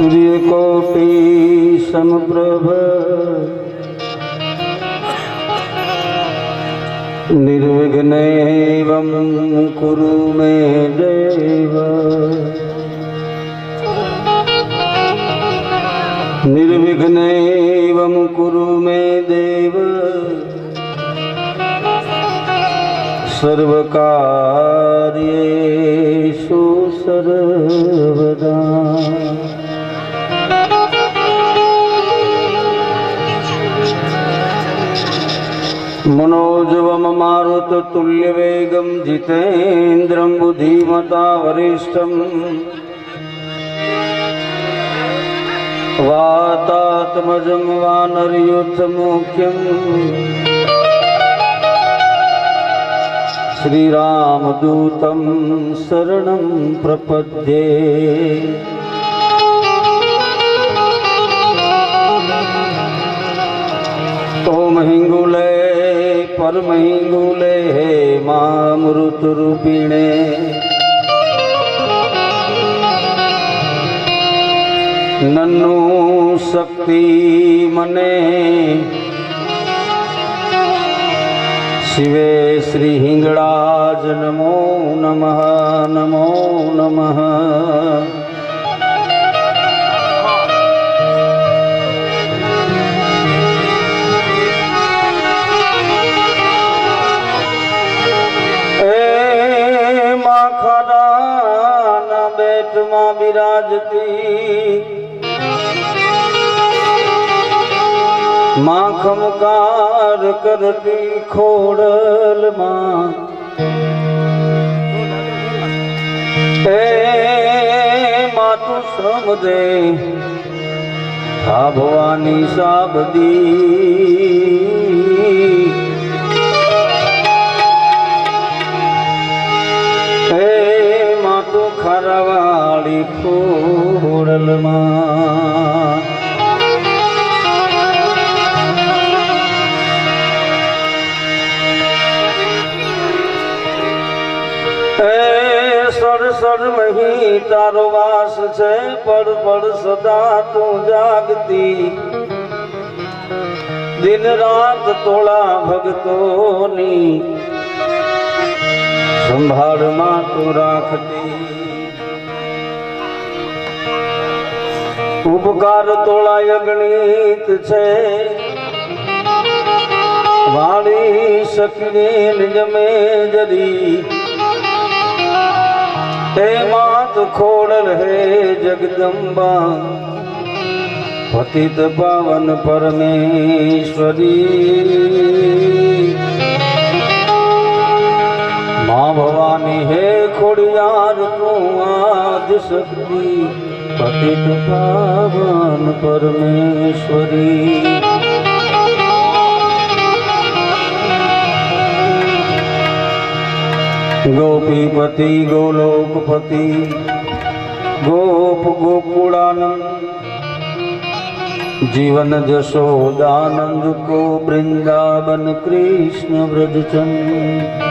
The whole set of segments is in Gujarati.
સૂર્યકોટિ સમપ્રભ નિર્વિઘ્નૈવં કુરુ મે દેવ નિર્વિઘ્નૈવં કુરુ મે દેવ સર્વકાર્યેષુ સર્વદા मनोजवम मारुततुल्यवेगं जितेन्द्रं बुद्धिमता वरिष्ठम् वातात्मजं वानरयुथमुख्यम् श्रीरामदूतं शरणं प्रपद्ये ॐ પરમહિંદુલે હે મામૃતરૂપિણે નન્નુ શક્તિ મને શિવે શ્રી હિંગળાજ નમો નમઃ નમો નમઃ. બિરાજતી માખમકાર કરતી ખોડલમાં એ માતું સમજે ભવાની સાબદી સર સર, મહી, તારો વાસ છે પડ પડ સદા તું જાગતી. દિન રાત તોળા ભગતોની સંભાળમાં તું રાખતી. ઉપકાર તોળા અગણિત છે. વાણી શકીને જમે જરી તે માત ખોડલ રહે જગદંબા. પતિત પાવન પરમેશ્વરી. મા ભવાની હે ખોડિયાર તું આદિ શક્તિ પતિત પાવન પરમેશ્વરી. ગોપીપતિ ગોલોકપતિ ગોપ ગોકુળાનંદ જીવન જશોદાનંદ કો વૃંદાવન કૃષ્ણ વ્રજચંદ.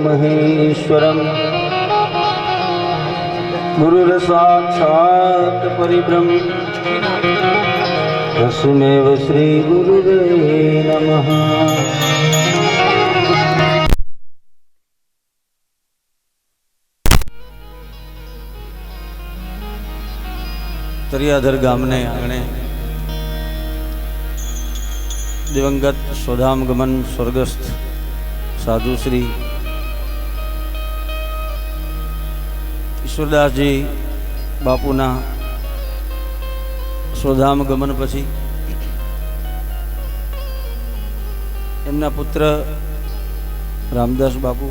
મહેશ્વરમ ગુરુર સાક્ષાત પરિબ્રહ્મ તસ્મેવ શ્રી ગુરુવે નમઃ તરિયાધર ગામને આંગણે દિવંગત સ્વધામ ગમન સ્વર્ગસ્થ સાધુશ્રી ઈશ્વરદાસજી બાપુના સ્વધામ ગમન પછી એમના પુત્ર રામદાસ બાપુ,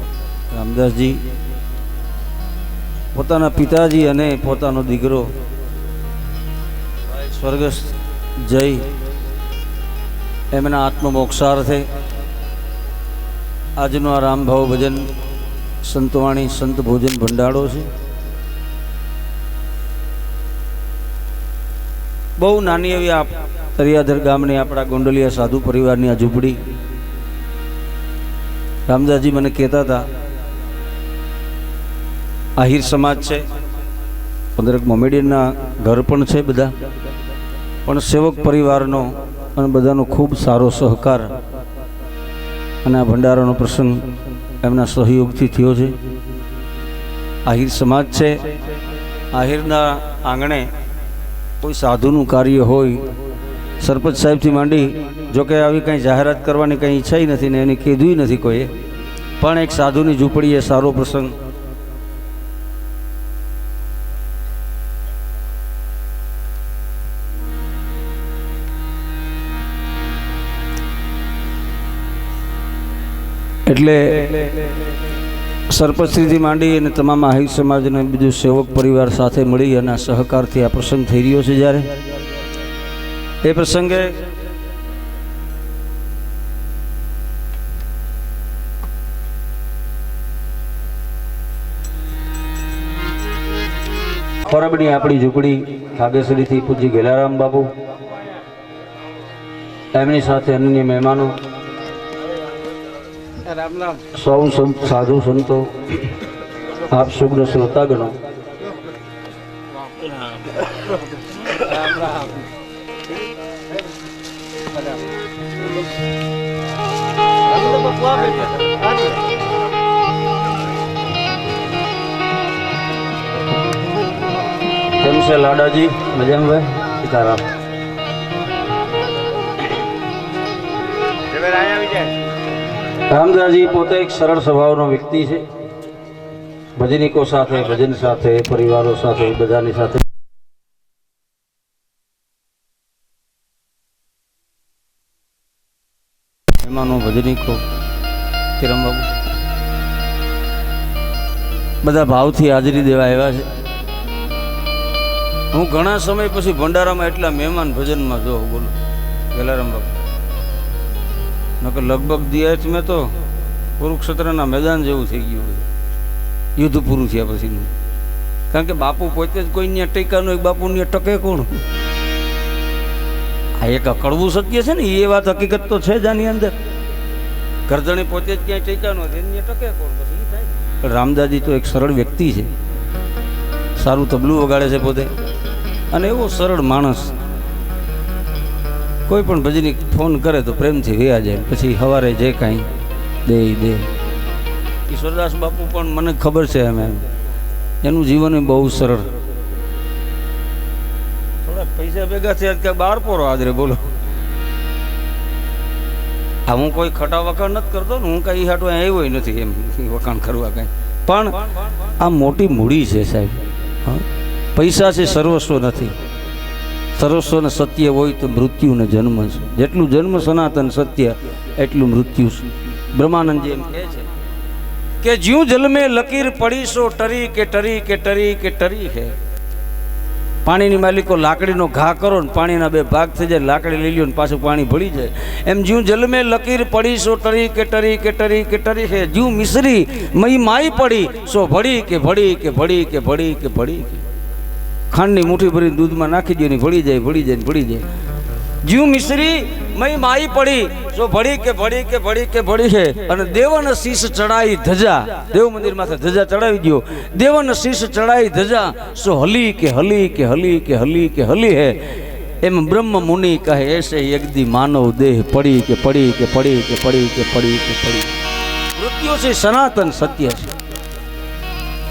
રામદાસજી, પોતાના પિતાજી અને પોતાનો દીકરો સ્વર્ગસ્થ જય એમના આત્મમોક્ષાર્થે આજનું આ રામભાવ ભજન સંતવાણી સંત ભોજન ભંડારો છે. બહુ નાની એવી આપ તરિયાધર ગામની આપણા ગોંડલિયા સાધુ પરિવારની આ ઝૂંપડી. રામદાસજી મને કહેતા હતા, આહિર સમાજ છે, પંદરક મોમેડિયનના ઘર પણ છે બધા, પણ સેવક પરિવારનો અને બધાનો ખૂબ સારો સહકાર અને આ ભંડારાનો પ્રસંગ એમના સહયોગથી થયો છે. આહિર સમાજ છે. આહિરના આંગણે કોઈ સાધુનું કાર્ય હોય, સરપંચ સાહેબથી માંડી જોકે આવી કંઈ જાહેરાત કરવાની કંઈ ઈચ્છા નથી ને એને કીધું નથી કોઈએ. પણ એક સાધુની ઝૂંપડી એ સારો પ્રસંગ એટલે સરપંચશ્રીથી માંડી અને તમામ આહિર સમાજને બીજું સેવક પરિવાર સાથે મળી અને સહકારથી આ પ્રસંગ થઈ રહ્યો છે જ્યારે. એ પ્રસંગે પરબની આપણી ઝૂંપડી કાગેસરીથી પૂજ્ય ગેલારામ બાપુ. એમની સાથે અન્ય મહેમાનો. સૌ સંત સાધુ સંતો આપ સુગ્ન શ્રોતાગણો કેમ છે લાડાજી? મજામાં ભાઈ? સીતારામ. રામદાસજી પોતે એક સરળ સ્વભાવનો વ્યક્તિ છે. ભજનિકો સાથે, ભજન સાથે, પરિવારો સાથે, બધાની સાથે. મહેમાનો ભજનિકો કિરણ બાબુ બધા ભાવથી હાજરી દેવા આવ્યા છે. હું ઘણા સમય પછી ભંડારામાં એટલા મહેમાન ભજનમાં જો બોલું. ગેલારામ બાબુ નકર લગભગ દિયાત મેં તો કુરુક્ષેત્રના મેદાન જેવું થઈ ગયું હોય. યુદ્ધ પૂરું થયા પછીનું. કારણ કે બાપુ પોતે જ કોઈ ત્યાં ટેકાનું એક બાપુ ત્યાં ટકે કોણ? આ એક અકળવું સત્ય છે ને, એ વાત હકીકત તો છે જ આની અંદર. કરજણી પોતે જ ક્યાંય ટેકાનો એને ટકે કોણ? પછી થાય. પણ રામદાજી તો એક સરળ વ્યક્તિ છે. સારું તબલું વગાડે છે પોતે. અને એવો સરળ માણસ કોઈ પણ ભજની ફોન કરે તો પ્રેમથી વ્યા જાય, પછી સવારે જે કાંઈ દે દે. ઈશ્વરદાસ બાપુ પણ મને ખબર છે એમ એમ. એનું જીવન બહુ સરળ. થોડા પૈસા ભેગા થયા કે બાર પોરો આદરે બોલો. આ હું કોઈ ખટા વખાણ નથી કરતો ને, હું કઈ હાટો આવ્યો નથી એમ વખાણ કરવા કાંઈ. પણ આ મોટી મૂડી છે સાહેબ પૈસા છે, સર્વસ્વ નથી. સર્વસ્વ ને સત્ય હોય તો મૃત્યુ ને જન્મ છે. જેટલું જન્મ સનાતન સત્ય, એટલું મૃત્યુ છે. બ્રહ્માનંદજી એમ કહે છે કે જ્યું જલમે લકીર પડીશો, ટરી કે ટરી કે ટરી કે ટરી હે. પાણીની માલિકો લાકડીનો ઘા કરો ને પાણીના બે ભાગ થઈ જાય, લાકડી લઈ લ્યો ને પાછું પાણી ભળી જાય. એમ જ્યું જલમે લકીર પડી સો ટરી કે ટરી કે ટરી કે ટરી હે. જ્યું મિશ્રી મહી માઈ પડી, સો ભળી કે ભળી કે ભળી કે ભળી કે ભળી કે ખાંડની મુઠ્ઠી ભરીને દૂધમાં નાખી દો ને ભળી જાય ભળી જાય ભળી જાય. જીવ મિશ્રી મય માઈ પડી, જો ભળી કે ભળી કે ભળી કે ભળી છે, અને દેવન શીશ ચડાઈ ધજા. દેવ મંદિર માથે ધજા ચડાવી દો દેવન શીશ ચડાઈ ધજા, સો હલી કે હલી કે હલી કે હલી કે હલી હે. એમ બ્રહ્મ મુનિ કહે, એસે એકદી માનવ દેહ પડી કે પડી કે પડી કે પડી કે પડી કે પડી. મૃત્યુ છે સનાતન સત્ય છે.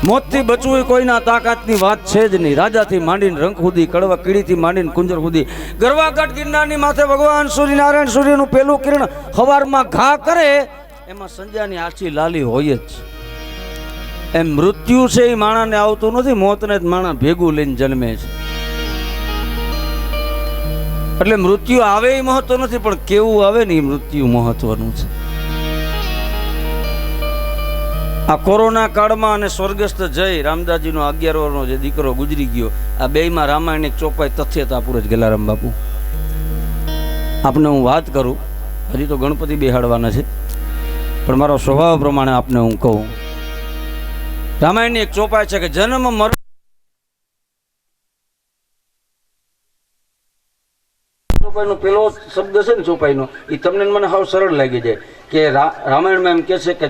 મોતથી બચવું એ કોઈના તાકાતની વાત છે જ નહીં. રાજાથી માંડીને રંગ સુધી, કડવા કીડીથી માંડીને કુંજર સુધી. ગરવાગઢ ગિરનારની માથે ભગવાન સૂર્યનારાયણ સૂર્યનું પેલું કિરણ હવારમાં ઘા કરે, એમાં સંજ્યાની આછી લાલી હોય જ. એમ મૃત્યુ છે એ માણાને આવતું નથી, મોતને જ માણા ભેગું લઈને જન્મે છે. એટલે મૃત્યુ આવે એ મહત્વ નથી, પણ કેવું આવે ને એ મૃત્યુ મહત્વનું છે. આ કોરોના કાળમાં અને સ્વર્ગસ્થ જય રામદાસજીનો અગિયાર વર્ષનો જે દીકરો ગુજરી ગયો, આ બેયમાં રામાયણ એક ચોપાઈ તથ્યતા પૂરે જ ગેલારામ બાપુ. આપને હું વાત કરું, હજી તો ગણપતિ બેહાડવાના છે, પણ મારો સ્વભાવ પ્રમાણે આપને હું કહું. રામાયણની એક ચોપાઈ છે કે જન્મ મર ચોપાઈનો પેલો શબ્દ છે ને ચોપાઈનો એ તમને મને સાવ સરળ લાગી જાય કે રામાયણમાં એમ કહે છે કે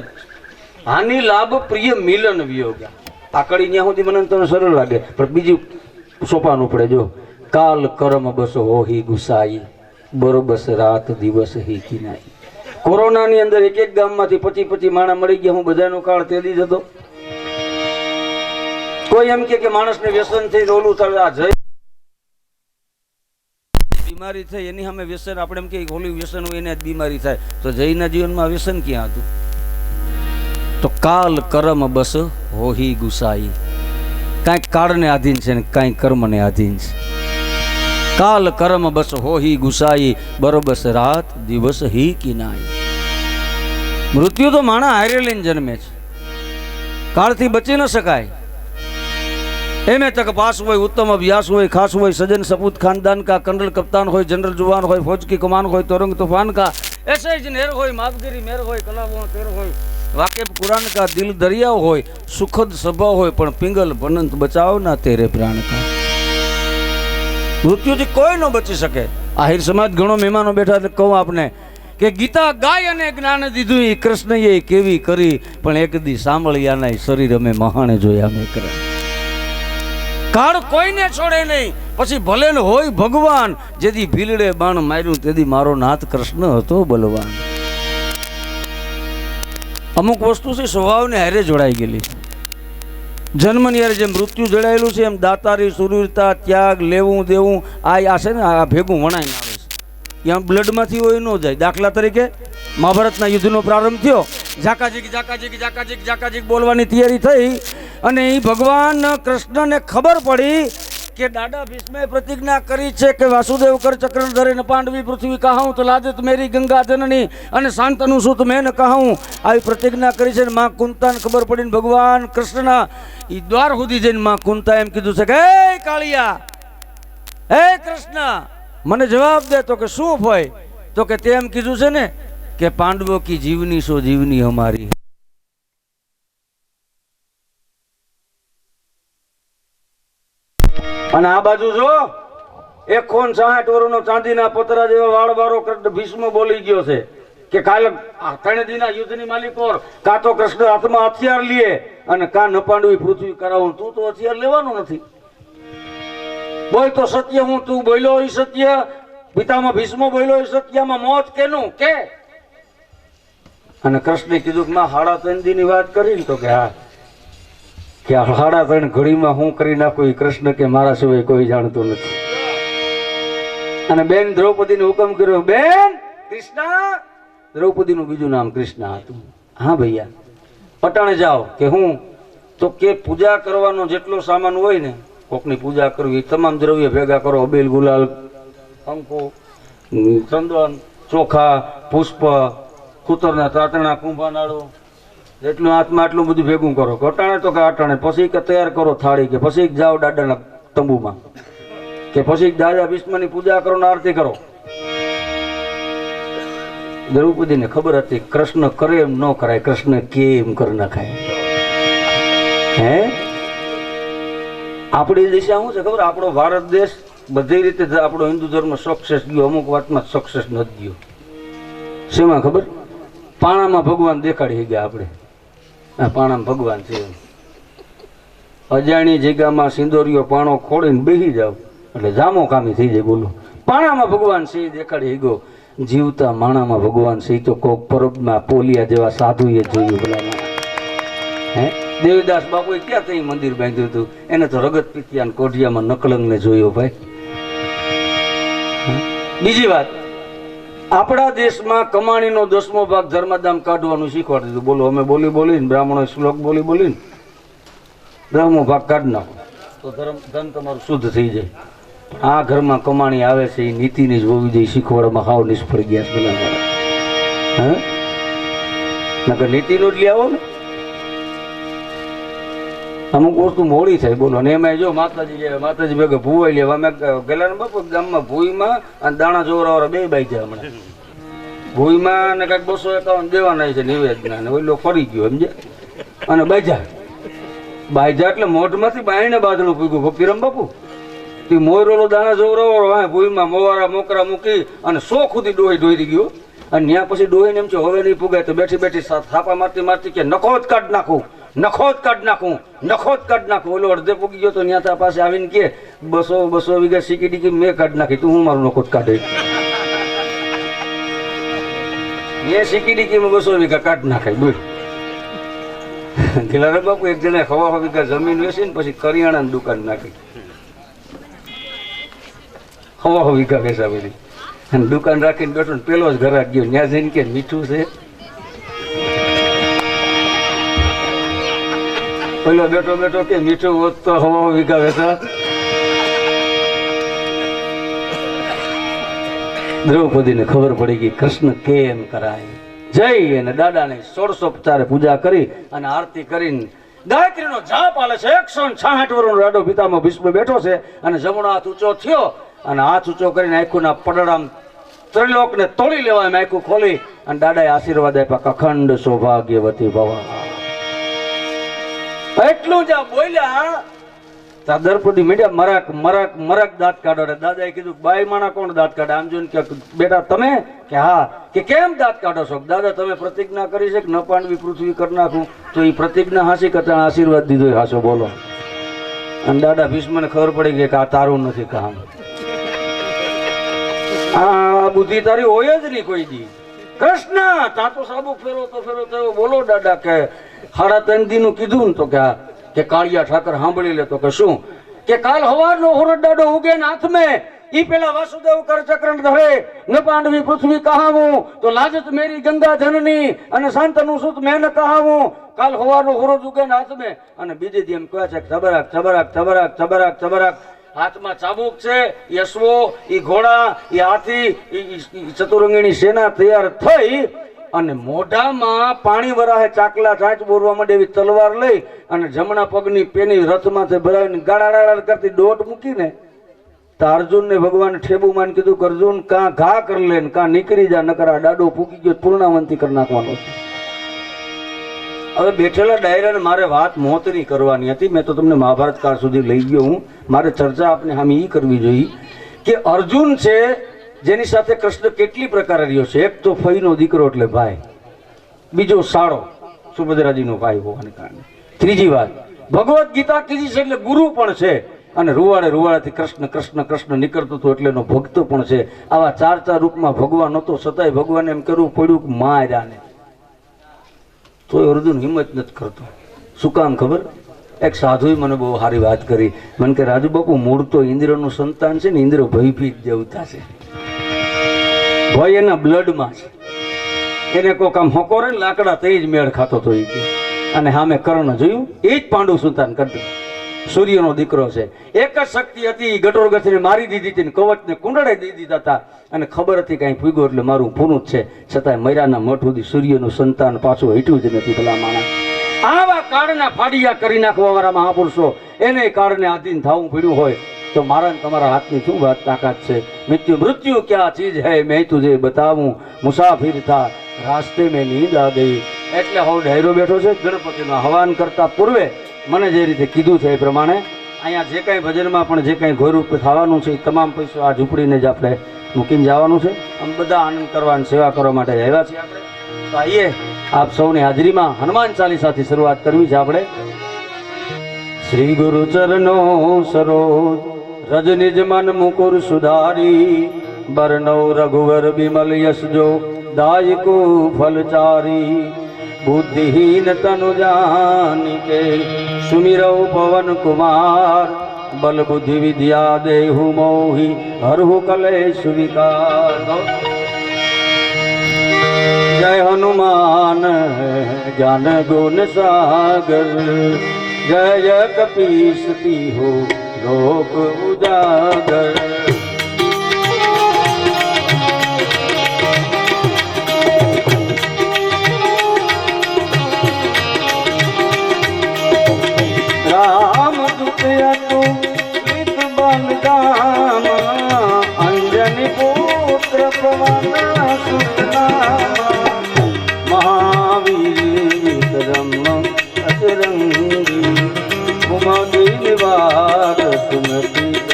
હાનિ લાભ પ્રિય મિલન વિયોગ આ કડી ત્યાં સુધી મને તમને સરળ લાગે. પણ બીજું સોપાનું પડે, જો. કાલ કરમ બસ હોહી ગુસાઈ. બરોબસ રાત દિવસ હી કિનાઈ. કોરોનાની અંદર એક એક ગામમાંથી પચી પચી માણા મળી ગયા. હું બધાનો કાળ તેદી જતો કોઈ એમ કે માણસને વ્યસન થઈ ઓલું થાય, આ જય બીમારી થઈ, એની સામે વ્યસન. આપણે એમ કે ઓલું વ્યસન હોય, એને જ બીમારી થાય. તો જયના જીવનમાં વ્યસન ક્યાં હતું? તો કાલ કર્મ બસ હોહી ગુસાઈ. કાંઈક કાળને આધીન છે ને કાંઈ કર્મને આધીન છે. કાલ કર્મ બસ હોહી ગુસાઈ, બરોબસ રાત દિવસ હી કિનાઈ. મૃત્યુ તો માણા હારે લઈને જન્મે છે. કાળથી બચી ન શકાય. એમે તક પાસ હોય, ઉત્તમ અભ્યાસ હોય, ખાસ હોય, સજન, સપૂત, ખાનદાન કા, કંડલ કપ્તાન હોય, જનરલ જુવાન હોય, ફોજકી કમાન હોય, તોરંગ તોફાન કા એસે જ નેર હોય, માપગીરી મેર હોય કલાબો તેર હોય વાકેફ કુરાન કા દિલ દરિયા હોય, સુખદ સભા હોય, પણ પિંગલ ભનંત બચાવ ના તેરે પ્રાણ કા. મૃત્યુથી કોઈ ન બચી શકે. આહિર સમાજ ઘણો મહેમાનો બેઠા એટલે કહું આપને કે ગીતા ગાય અને જ્ઞાન દીધું એ કૃષ્ણએ કેવી કરી, પણ એક દી સાંભળ્યાના શરીર અમે મહાણે જોયા મેં કરે. કાળ કોઈને છોડે નહીં, પછી ભલે હોય ભગવાન, જેથી ભીલડે બાણ માર્યું, તેથી મારો નાથ કૃષ્ણ હતો બલવાન. અમુક વસ્તુ છે, સ્વભાવને હારે જોડાઈ ગયેલી. છે જન્મની હારે જેમ મૃત્યુ જોડાયેલું છે, એમ દાતારી સુરવીરતા ત્યાગ, લેવું, દેવું, આ આ છે ને, આ ભેગું વણાઈને આવે છે. એમ બ્લડમાંથી હોય ન જાય. દાખલા તરીકે મહાભારતના યુદ્ધનો પ્રારંભ થયો. ઝાકાજીક ઝાકાજીક ઝાકાજીક ઝાકાજીક બોલવાની તૈયારી થઈ અને એ ભગવાન કૃષ્ણને ખબર પડી કે દાદા ભીષ્મે પ્રતિજ્ઞા કરી છે કે વાસુદેવ કર ચક્ર ધરે ન પાંડવી પૃથ્વી કહાઉં, તો લાદિત મેરી ગંગા જનની અને શાંતનું સુત મેં કહાઉં. આવી પ્રતિજ્ઞા કરી છે ને માં કુંતાને ખબર પડીને ભગવાન કૃષ્ણના એ દ્વાર સુધી જઈને માં કુંતા એમ કીધું છે કે, હે કાળિયા, હે કૃષ્ણ, મને જવાબ દે તો કે શું હોય તો કે તેમ કીધું છે ને કે, પાંડવો કી જીવની સો જીવની હમારી અને આ બાજુ જો, એક ખોન સાઠ વરુનો ચાંદીના પતરા જેવા વાળ વાળો કૃષ્ણ ભીષ્મ બોલી ગયો છે કે કાલે આ ત્રણે દીના યુદ્ધની માલિકો કાં તો કૃષ્ણ હાથમાં હથિયાર લે અને કા નપાંડવી પૃથ્વી કરાવું. તું તો હથિયાર લેવાનું નથી. બોલ તો સત્ય હું, તું બોલ્યો હોય સત્ય? પિતામાં ભીષ્મ બોલ્યો હોય સત્યમાં મોત કેનું? કે? અને કૃષ્ણે કીધું કે માં હાડા ત્રણ દીની વાત કરી ને તો કે હા કે આ હાડા ત્રણ ઘડીમાં હું કરી નાખું એ કૃષ્ણ કે મારા સિવાય કોઈ જાણતું નથી. અને બેન દ્રૌપદીને હુકમ કર્યો, બેન, કૃષ્ણ. દ્રૌપદીનું બીજું નામ કૃષ્ણ હતું. હા, ભૈયા. પટાણે જાઓ કે હું, તો કે પૂજા કરવાનો જેટલો સામાન હોય ને, કોકની પૂજા કરવી તમામ દ્રવ્ય ભેગા કરો, અબેલ, ગુલાલ અંકો ચંદન, ચોખા, પુષ્પ કૂતરના તાતણા કુંભા નાડો જેટલું હાથમાં આટલું બધું ભેગું કરો. ઘટાણે તો કે અટાણે પછી કે તૈયાર કરો થાળી કે પછી જાઓ દાદાના તંબુમાં. કે પછી દાદા ભીષ્મની પૂજા કરો ને આરતી કરો. દ્રૌપદીને ખબર હતી, કૃષ્ણ કરે એમ ન કરાય, કૃષ્ણ કે એમ કરી નાખાય. હે? આપણી દિશા શું છે ખબર? આપણો ભારત દેશ બધી રીતે આપણો હિન્દુ ધર્મ સક્સેસ ગયો, અમુક વાતમાં સક્સેસ નથી ગયો. શેમાં ખબર? પાણામાં ભગવાન દેખાડી ગયા આપણે. પાણામાં ભગવાન છે. અજાણી જગ્યામાં સિંદોરીયો પાણો ખોડીને બેસી જાવ એટલે જામો કામી થઈ જાય બોલો. પાણામાં ભગવાન સિંહ દેખાડી ગયો જીવતા માણામાં ભગવાન સિંહ તો કોક પરબમાં પોલિયા જેવા સાધુએ જોયું ભલામાં હે? દેવદાસ બાપુએ ક્યાં કઈ મંદિર બાંધ્યું હતું? એને તો રગત પીતિયા કોઢિયામાં નકલંગને જોયો ભાઈ. બીજી વાત. આપણા દેશમાં કમાણીનો દસમો ભાગ ધર્મદામ કાઢવાનું શીખવાડી દીધું. બોલો, અમે બોલી બોલીને, બ્રાહ્મણો શ્લોક બોલી બોલીને દસમો ભાગ કાઢી નાખો. તો ધર્મ ધન તમારું શુદ્ધ થઈ જાય. આ ઘરમાં કમાણી આવે છે, એ નીતિની જ હોવી જોઈએ. શીખવાડવામાં હાવ નિષ્ફળ ગયા છે હે? નકર નીતિનું જ લઈ આવો ને. અમુક વસ્તુ મોડી થાય બોલો. અને એમાં જો માતાજી લેવા, માતાજી ભેગા ભૂવાઈ લેવા. અમે ગયેલા ને બાપુ ગામમાં ભૂઈમાં અને દાણા જોવરાવાળા બે બાઈ છે હમણાં. ભૂઈમાં ને કાંઈક બસો એકાવન દેવાના છે નિવેદના ને ઓલો ફરી ગયો સમજે અને બાજા. બાજા એટલે મોઢમાંથી બાયણે બાદલું પૂગ્યું ભક્તિરામ બાપુ. તે મોયરોલો દાણા જોવરાવાળો હા ભૂઈમાં મોવારા, મોકરા મૂકી અને સો ખુદી ડોહી ડોહી ગયો. અને ત્યાં પછી ડોહીને એમ છે હવે નહીં પુગાય તો બેઠી બેઠી થાપા મારતી મારતી કે નખો જ કાઢ નાખું. નખોદ કાઢ નાખું, નખોદ કાઢ નાખું. ઓલો અડધે પૂગી ગયો તો ત્યાં તા પાસે આવીને કે, બસો બસો વીઘા સીકી ડીકી મેં કાઢ નાખી. તું હું મારું નખોદ કાઢે? મેં સીકી ડીકીમાં બસો વીઘા કાઢ નાખાય. બોલ. ગિલારા બાપુ એક જણા ખવા વીઘા જમીન વેચી ને પછી કરિયાણાની દુકાન નાખી. હવા વીઘા વેચાવેલી અને દુકાન રાખીને બેઠો ને પેલો જ ઘરાક ગયો. ત્યાં જઈને કે, મીઠું છે? પેલો બેઠો બેઠો કે મીઠું હોત તો હવા વીઘા વેચા દ્રૌપદીને ખબર પડી ગઈ, કૃષ્ણ કેમ કરાય? જઈ અને દાદાને સોળસોપચારે પૂજા કરી અને આરતી કરીને ગાયત્રીનો જાપ આલે છે. એકસો છાહઠ વર્ષનો રાડો પિતામાં ભીષ્મ બેઠો છે અને જમણો હાથ ઊંચો થયો અને હાથ ઊંચો કરીને આખુંના પડડામ ત્રિલોકને તોડી લેવા એમ આખું ખોલી અને દાદાએ આશીર્વાદ આપ્યા અખંડ સૌભાગ્યવતી ભવા. એટલું જ બોલ્યા. તા દ્રૌપદી મીડિયા મરાક મરાક મરાક દાંત કાઢો રે. દાદાએ કીધું, બાઈ માણા કોણ દાંત કાઢે? આમ જોઈને કે, બેટા, તમે? કે, હા. કે, કેમ દાંત કાઢો છો? દાદા, તમે પ્રતિજ્ઞા કરી છે કે ન પાંડવી, પૃથ્વી કરી નાખું. તો એ પ્રતિજ્ઞા હાસી કરતા આશીર્વાદ દીધો. હાસો બોલો. અને દાદા ભીષ્મને ખબર પડી કે આ તારું નથી કામ. આ બુદ્ધિ તારી હોય જ નહીં કોઈ દી. કૃષ્ણ તા તો સાબુ ફેરો તો ફેરો તો બોલો દાદા કે સાડા ત્રણ દી નું કીધું તો કે કે કાળિયા ઠાકર સાંભળી લે કે શું? કે કાલ હવારનો દાડો ઉગે ને હાથ મેં ઈ પેલા વાસુદેવ કર ચક્ર ધરે, ન પાંડવી પૃથ્વી કહાવું, તો લાજત મેરી ગંગા જનની અને શાંતનું સુત મેન કહાવું. કાલ હવારનો હોરડ ઉગે ને હાથ મેં અને બીજે દી એમ કહે છે કે ચબરાક ચબરાક ચબરાક ચબરાક ચબરાક હાથમાં ચાબુક છે યશવો ઈ ઘોડા, ઈ હાથી, ઈ ચતુરંગીની સેના તૈયાર થઈ અને મોઢામાં પાણી વરાહે ચાકલા ચાંચ બોરવા માંડે એવી તલવાર લઈ અને જમણા પગની પેની રથમાંથી ભરાવીને ગાળા કરતી દોટ મૂકીને તો અર્જુનને ભગવાન ઠેબુ માન કીધું કે અર્જુન, કાં ઘા કરી લે કાં નીકળી જા, નકર દાડો ફૂકી ગયો, પૂર્ણાવંતી કરી નાખવાનો છે. હવે બેઠેલા ડાયરાને મારે વાત મોતની કરવાની હતી. મેં તો તમને મહાભારત કાળ સુધી લઈ ગયો હું. મારે ચર્ચા આપને સામે એ કરવી જોઈએ કે અર્જુન છે જેની સાથે કૃષ્ણ કેટલી પ્રકારે રહ્યો છે? એક તો ફઈનો દીકરો એટલે ભાઈ. બીજો સાળો, સુભદ્રાજીનો ભાઈ હોવાને કારણે. ત્રીજી વાત, ભગવદ્ ગીતા કીધી છે એટલે ગુરુ પણ છે. અને રૂવાડે રૂવાડેથી કૃષ્ણ કૃષ્ણ કૃષ્ણ નીકળતું હતું એટલે એનો ભક્ત પણ છે. આવા ચાર ચાર રૂપમાં ભગવાન હતો, છતાંય ભગવાને એમ કરવું પડ્યું કે તો એ અર્જુન હિંમત નથી કરતો. શું કામ ખબર? એક સાધુએ મને બહુ સારી વાત કરી. મને કે રાજુ બાપુ મૂળ તો ઇન્દ્રનું સંતાન છે ને, ઇન્દ્ર ભયભીત દેવતા છે. ભય એના બ્લડમાં છે. એને કોક આમ હોકોરે લાકડા તે જ મેળ ખાતો હતો એ અને સામે કર્ણ જોયું એ જ પાંડુ સંતાન કરતું સૂર્યનો દીકરો છે. એક જ શક્તિ હતી ગટોર ગથીને મારી દીધી હતી કવચને કુંડળે દઈ દીધા હતા. અને ખબર હતી કાંઈ ફૂગ્યો એટલે મારું પૂરું જ છે. છતાંય મૈરાના મઠ સુધી સૂર્યનું સંતાન પાછું હટ્યું જ નથી પેલા માણસ. આવા કાળના ફાડિયા કરી નાખવા વાળા મહાપુરુષો. એને કાળને આધીન થવું પડ્યું હોય. તો મારા તમારા હાથની શું વાત તાકાત છે? મૃત્યુ મૃત્યુ ક્યાં ચીજ હૈ? મેં તુજે બતાવું, મુસાફિર થા, રાસ્તે મેં નીંદ આ ગઈ. એટલે હવે ડાયરો બેઠો છે, ગણપતિનું હવાન કરતા પૂર્વે મને જે રીતે કીધું છે એ પ્રમાણે અહીંયા જે કાંઈ ભજનમાં પણ જે કાંઈ ઘોરૂપ થવાનું છે એ તમામ પૈસો આ ઝૂંપડીને જ આપણે મૂકીને જવાનું છે. આમ બધા આનંદ કરવા અને સેવા કરવા માટે આવ્યા છીએ આપણે. તો આઈએ, આપ સૌની હાજરીમાં હનુમાન ચાલીસાથી શરૂઆત કરવી છે આપણે. શ્રી ગુરુ ચરણો સરોજ રજ નિજ મન મુકુર સુધારી બરનૌ રઘુવર બિમલ યશજો દાયકો ફલચારી. બુદ્ધિહીન તનુ જાનિકે સુમિરૌ પવન કુમાર, બલ બુદ્ધિ વિદ્યા દેહુ મોહી હરહુ કલે વિકાર. જય હનુમાન, જ્ઞાન ગુણ સાગર, જય કપીશ હો લોક ઉજાગર. ઉમદી નિવાર સુમતિ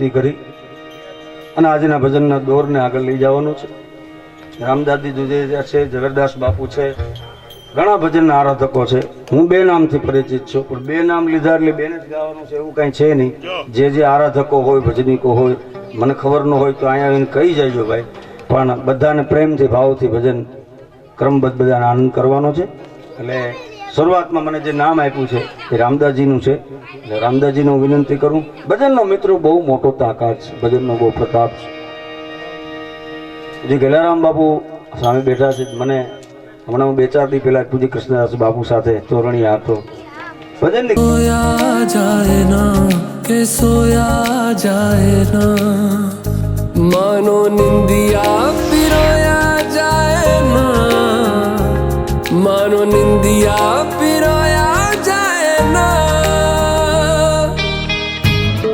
રામદાસની કરી અને આજના ભજનના દોરને આગળ લઈ જવાનું છે. રામદાસજી દુધેજા છે જગરદાસ બાપુ છે ઘણા ભજનના આરાધકો છે. હું બે નામથી પરિચિત છું પણ બે નામ લીધા એટલે બેને જ ગાવાનું છે એવું કાંઈ છે નહીં. જે જે આરાધકો હોય ભજનીકો હોય મને ખબર ન હોય તો અહીંયા આવીને કહી જજો ભાઈ. પણ બધાને પ્રેમથી ભાવથી ભજન ક્રમબદ્ધ બધાને આનંદ કરવાનો છે. એટલે શરૂઆતમાં મને જે નામ આપ્યું છે એ રામદાસજીનું છે. એટલે રામદાસજીને હું વિનંતી કરું, ભજનનો મિત્રો બહુ મોટો તાકાત છે, ભજનનો બહુ પ્રતાપ છે. જે ગલારામ બાપુ સામે બેઠા છે, મને હમણાં હું બે ચાર દી પહેલા પૂજી કૃષ્ણદાસ બાપુ સાથે તોરણી હતો ભજન સોયા જાય કે સોયા જાય ના. માનો નિંદિયા પિરોયા જાય માનો નિંદિયા